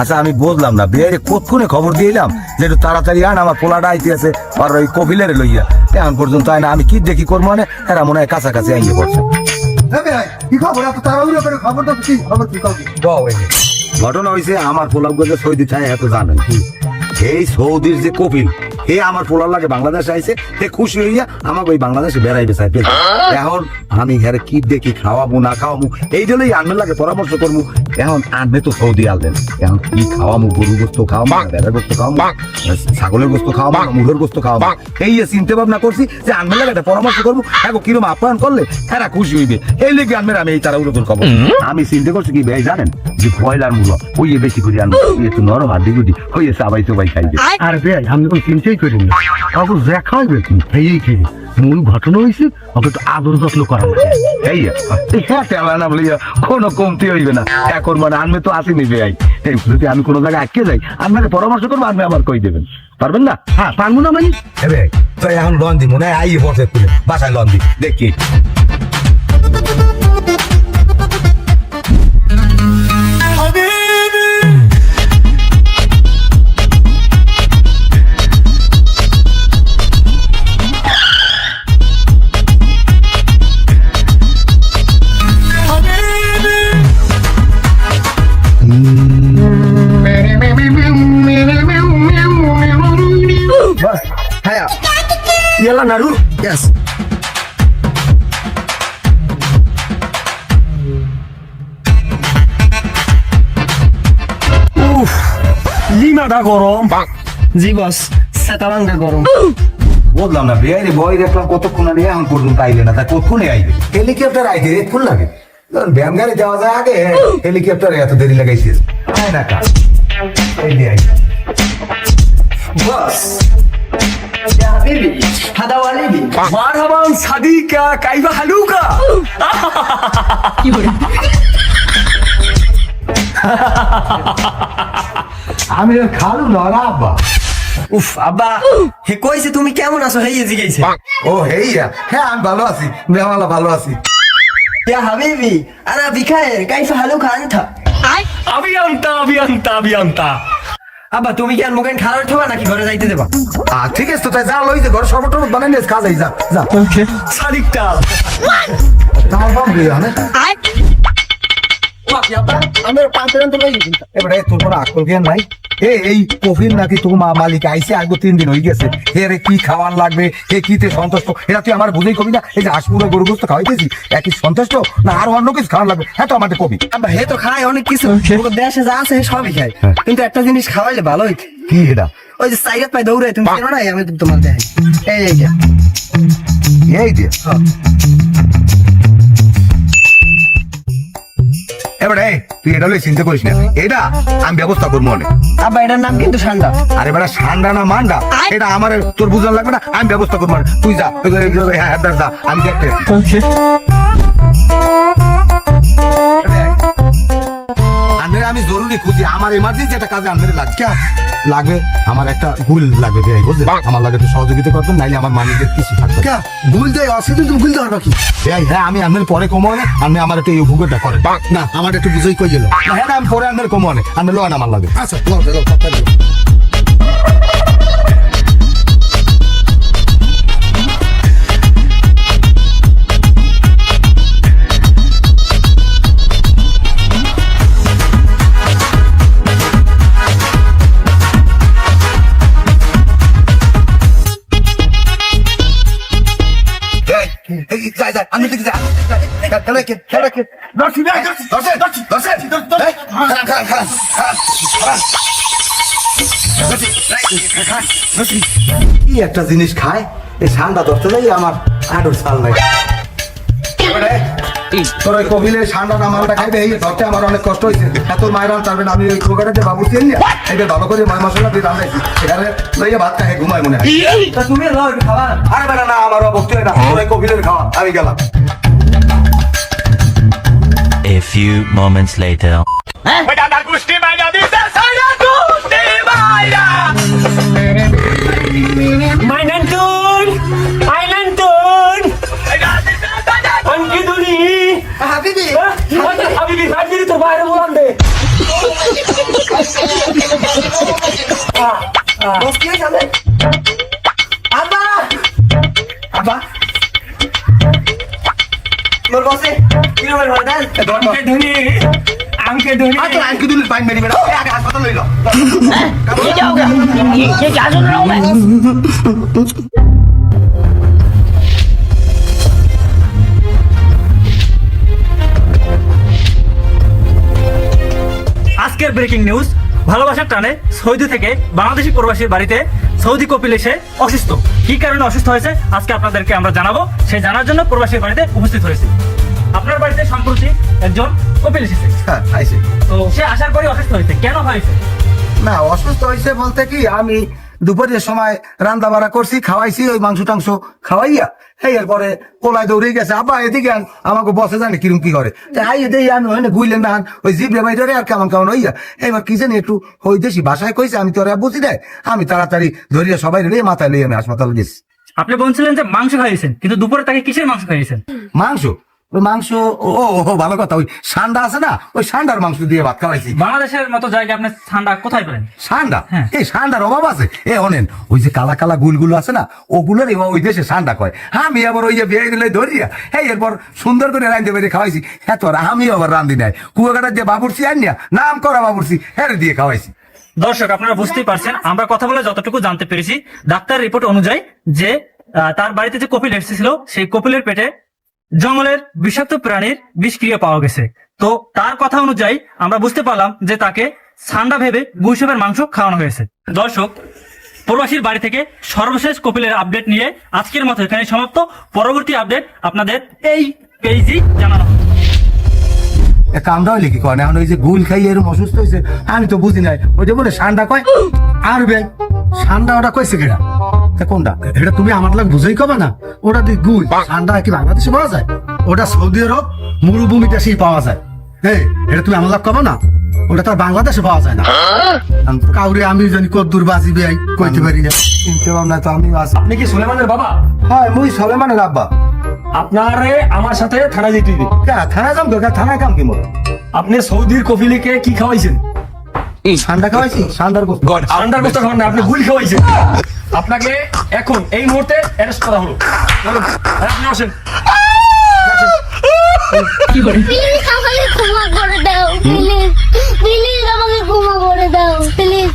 আচ্ছা আমি বুঝলাম না। বিয়ে কতক্ষণে খবর দিয়েলাম যে একটু তাড়াতাড়ি আন আমার পোলাটা আইতে আছে আর ওই কপিলের লইয়া। এখন পর্যন্ত আয় না আমি কি দেখি করব মানে? এরা মনে হয় কাছাকাছি আইয়ে পড়ছে। কি খবর? এত তাড়াহুড়ো করে খবর দাও কি খবর কি খবর ঘটনা হয়েছে আমার পোলাপ গজে সৌদি ছায় এত জানেন এই সৌদির যে কপিল হে আমার পোলার লাগে বাংলাদেশ আইছে হে খুশি হইয়া আমাকে ওই বাংলাদেশে বেড়াইবে চাইবে এখন আমি ঘরে কি দেখি খাওয়াবো না খাওয়াবো এই জন্যই আনবে লাগে পরামর্শ করব। এখন আনবে তো সৌদি আনবেন এখন কি খাওয়াবো গরু গোস্ত খাওয়াবো ভেড়ার গোস্ত খাওয়াবো ছাগলের গোস্ত খাওয়াবো মুরগের গোস্ত খাওয়াবো। এই যে চিন্তা ভাবনা করছি যে আনবে লাগে একটা পরামর্শ করব এখন কিরম আপ্যায়ন করলে হ্যাঁ খুশি হইবে। এই লেগে আনবে আমি এই তারা উলোকর খবর আমি চিন্তা করছি কি ভাই জানেন যে ব্রয়লার মূল্য ওই বেশি করে আনব একটু নরম হাড্ডি গুটি ওই সাবাই সবাই খাইবে আরে ভাই আমি কোন চিন্তাই করি না কাউকে যা খাওয়াবে এই খেয়ে মূল ঘটনা হয়েছে ওকে তো আদর যত্ন করা এই হ্যাঁ তেলা না কোনো কমতি হইবে না। এখন মানে আনবে তো আসি নিবে আই। এই যদি আমি কোনো জায়গায় আটকে যাই আপনাকে পরামর্শ করব আপনি আবার কই দেবেন। পারবেন না? হ্যাঁ পারব না মানে? এখন লন দিব হয় আইয়ে বসে বাসায় লন দি দেখি। ইয়ালা নাড়ু ইয়েস উফ লিমাটা গরম জি বস সেতারাঙ্গা গরম বুঝলাম না বিয়ে বই দেখলাম কতক্ষণ আগে এখন পর্যন্ত আইলে না? তা কতক্ষণে আইবে? হেলিকপ্টার আইতে এক্ষুন লাগে। ব্যায়াম গাড়ি যাওয়া যায় আগে। হেলিকপ্টারে এত দেরি লাগাইছিস। তাই না এই দিয়ে আই বস হাদা ওয়ালিবি মারহাবান সাদিকা কাইফা হালুকা। আমি খালু নরা আব্বা উফ আব্বা হে কইছে তুমি কেমন আছো? হেই জিগাইছে ও হেইয়া হ্যাঁ আমি ভালো আছি। মেমালা ভালো আছি। ইয়া হাবিবি আনা বিখায়ের কাইফা হালুকা আনতা আবিয়ান্তা আবিয়ান্তা আবিয়ান্তা। আব্বা তুমি কি আর মুখেন খারাপ ঠোবা নাকি ঘরে যাইতে দেবা? আ ঠিক আছে তো তাই যা লই যে ঘর সর্বট বানাই নিস কাজ যা যা। সাদিকটা তাও বাম কি আব্বা আমার পাঁচজন তো লাগি এবারে তোর কোনো আকল জ্ঞান নাই? এ এই কফিন নাকি তোর মা মালিক? আইসে আগে তিন দিন হয়ে গেছে। এরে কি খাওয়ার লাগবে? হে কিতে সন্তুষ্ট? এটা তুই আমার বুঝেই কবি না? এই যে হাঁসপুরে গরু গোস্ত খাওয়াইতেছি একই সন্তুষ্ট? না আর অন্য কিছু খাওয়ার লাগবে? হ্যাঁ তো আমাদের কবি। হে তো খায় অনেক কিছু। ওর দেশে যা আছে সবই খায়। হ্যাঁ। কিন্তু একটা জিনিস খাওয়াইলে ভালো হইতে। কি এটা? ওই যে সাইকেল পাই দৌড়াই তুমি কেন নাই? আমি তোমার দেখাই। এই এই এই যে। তুই এটা লই চিন্তা করিস না। এটা আমি ব্যবস্থা করব অনেক। আব্বা এটার নাম কিন্তু সান্ডা। আরে বেটা সান্ডা না মান্ডা? এটা আমার তোর বুঝান লাগবে না? আমি ব্যবস্থা করব অনেক। তুই যা তুই যা, হ্যাঁ হ্যাঁ, যা। আমি দেখতে। খুঁজি আমার এমার্জেন্সি একটা কাজে আনলে লাগবে লাগবে? আমার একটা ভুল লাগবে ভাই বুঝলে? আমার লাগে একটু সহযোগিতা করবেন নাইলে আমার মালিকের কিছু থাকবে কে? ভুল দেয় অসুবিধা তুমি গুল দেওয়ার বাকি এই, হ্যাঁ আমি আপনার পরে কমানে আপনি আমার একটা এই উপকারটা করেন না আমার একটু বুঝেই কই গেল হ্যাঁ আমি পরে আপনার কমানে আপনি লোন আমার লাগে। আচ্ছা লও লও কে, একটা জিনিস খায় এই ঠান্ডা ধরতে যাই আমার আডুর সাল এবারে, তোর ওই কবিলের ঠান্ডাটা মালটা খাইবে এই ধরতে আমার অনেক কষ্ট হয়েছে। এত মায়ের রান চারবেন আমি ওই খোকারে যে বাবু চিনি এটা ভালো করে মায় মশলা দিয়ে রান্নাইছি এখানে লইয়া ভাত খাই ঘুমায় মনে হয়। তা তুমি লও আরে বেটা না আমার অবস্থা হয়। না তোর ওই কবিলের খাওয়া আমি গেলাম। A few moments later. Mainantun! বস কি হয়েছে আপনার? আব্বা আব্বা মোর বসে কি রকমের ভালো দেন আমকে ধরি আমকে ধরি আর তোর আজকে দিলে পাইন মেরি বেড়া আগে হাসপাতাল লইল ये क्या हो गया ये, ये क्या सुन रहा हूँ मैं আজকের ব্রেকিং নিউজ ভালোবাসার টানে সৌদি থেকে বাংলাদেশি প্রবাসীর বাড়িতে সৌদি কপিল এসে অসুস্থ। কি কারণে অসুস্থ হয়েছে? আজকে আপনাদেরকে আমরা জানাব। সেই জানার জন্য প্রবাসীর বাড়িতে উপস্থিত হয়েছে। আপনার বাড়িতে সম্প্রতি একজন কপিল এসেছে। হ্যাঁ আইছে তো সে আসার পরে অসুস্থ হয়েছে। কেন হয়েছে? না অসুস্থ হয়েছে বলতে কি আমি দুপুরের সময় রান্না বাড়া করছি খাওয়াইছি ওই মাংস টাংস খাওয়াইয়া এই এরপরে কোলায় দৌড়ে গেছে আব্বা এদিকে আন আমাকে বসে জানে কিরম কি করে। আই এদিকে আমি ওখানে গুইলেন না ওই জিবরে বাইরে আর কেমন কেমন হইয়া এবার কি জানি একটু ওই দেশি ভাষায় কইছে আমি তোরা বুঝি দেয় আমি তাড়াতাড়ি ধরিয়া সবাই লইয়ে মাথায় লইয়ে আমি হাসপাতাল গেছি। আপনি বলছিলেন যে মাংস খাইয়েছেন কিন্তু দুপুরে তাকে কিসের মাংস খাইয়েছেন? মাংস? মাংস ও ভালো কথা ওই সান্ডা আছে না? ওই সান্ডার মাংস দিয়ে ভাত খাওয়াইছি। বাংলাদেশের মতো জায়গায় আপনি ঠান্ডা কোথায় পেলেন সান্ডা? হ্যাঁ। এই সান্ডার অভাব আছে? এ অনেন ওই যে কালা কালা গুলগুলো আছে না ওগুলোর ওই দেশে সান্ডা কয়। আমি আবার ওই যে বিয়ে দিলে ধরিয়া হ্যাঁ এরপর সুন্দর করে খাওয়াইছি। হ্যাঁ তোর আমি আবার রান্ধি নাই। কুয়াকাটার যে বাবুরসি আনিয়া নাম করা বাবুরসি হ্যাঁ দিয়ে খাওয়াইছি। দর্শক আপনারা বুঝতেই পারছেন আমরা কথা বলে যতটুকু জানতে পেরেছি ডাক্তার রিপোর্ট অনুযায়ী যে আহ, তার বাড়িতে যে কপিল এসেছিল সেই কপিলের পেটে জঙ্গলের বিষাক্ত প্রাণীর বিষক্রিয়া পাওয়া গেছে। তো তার কথা অনুযায়ী আমরা বুঝতে পারলাম যে তাকে ঠান্ডা ভেবে গুইসবের মাংস খাওয়ানো হয়েছে। দর্শক, প্রবাসীর বাড়ি থেকে সর্বশেষ কপিলের আপডেট নিয়ে আজকের মতো এখানে সমাপ্ত। পরবর্তী আপডেট আপনাদের এই পেজই জানানো কামটা হইলে কি এখন ওই যে গুল খাই এরকম অসুস্থ হয়েছে আমি তো বুঝি নাই। ওই যে বলে সান্ডা কয়? আর বে ঠান্ডা ওটা কইছে কেডা? তা কোনটা? এটা তুমি আমার লাগ বুঝেই কবে না? ওটা দি গুই ঠান্ডা কি বাংলাদেশে পাওয়া যায়? ওটা সৌদি আরব মরুভূমিতে সেই পাওয়া যায়। এই এটা তুমি আমার লাগ কবে না? ওটা তো বাংলাদেশে পাওয়া যায় না। কাউরে আমি জানি কদ্দুর বাজি বেআই কইতে পারি না। চিনতে তো আমি আপনি কি সুলেমানের বাবা? হয় মুই সবে মানে রাব্বা আপনারে আমার সাথে থানায় যেতে দিবে কা থানায় যাম তো? থানায় কাম কি মোর? আপনি সৌদির কফিলিকে কি খাওয়াইছেন? ঠান্ডা খাওয়াইছি? ঠান্ডার গোস্ত। ঠান্ডার গোস্ত খাওয়ান না, আপনি গুলি খাওয়াইছেন। আপনাকে এখন এই মুহূর্তে অ্যারেস্ট করা হলো। আপনি আসেন প্লিজ আমাকে ক্ষমা করে দাও প্লিজ। প্লিজ আমাকে ক্ষমা করে দাও প্লিজ।